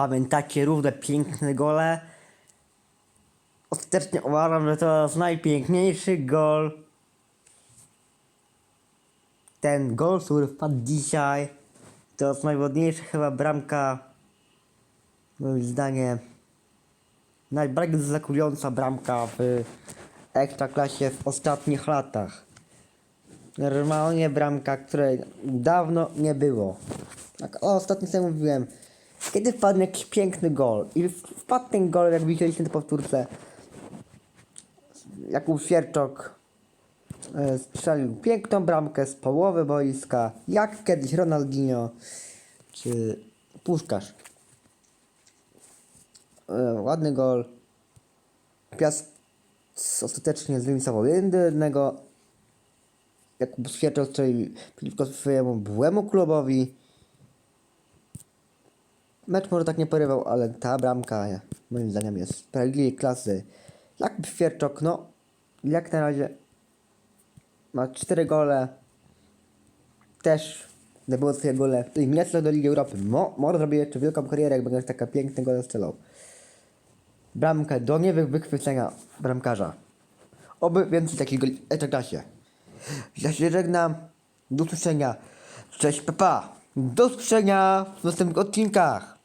Pamiętacie równe piękne gole? Ostatecznie uważam, że to jest najpiękniejszy gol. Ten gol, który wpadł dzisiaj, to jest najładniejsza chyba bramka, moim zdaniem, najbardziej zakująca bramka w Ekstraklasie w ostatnich latach. Normalnie bramka, której dawno nie było. Tak, o, ostatnio sobie mówiłem, kiedy wpadł jakiś piękny gol i wpadł ten gol, jak widzieliście na powtórce, Jakub Sierczok e, strzelił piękną bramkę z połowy boiska, jak kiedyś Ronaldinho czy Puszkarz. E, ładny gol. Piast ostatecznie zremisował 1 do 1. Jakub Sierczok strzelił przeciwko swojemu byłemu klubowi. Mecz może tak nie porywał, ale ta bramka moim zdaniem jest sprawiedliwej klasy. Jakub Świerczok, no jak na razie ma 4 gole. Też zdobyło swoje gole. I nie do Ligi Europy. Mo, może zrobi jeszcze wielką karierę, jak będzie taka piękny gole strzelał. Bramkę do nie wy- wychwycenia bramkarza. Oby więcej takich goli w. Ja się żegnam. Do usłyszenia. Cześć, papa. Do usłyszenia w następnych odcinkach.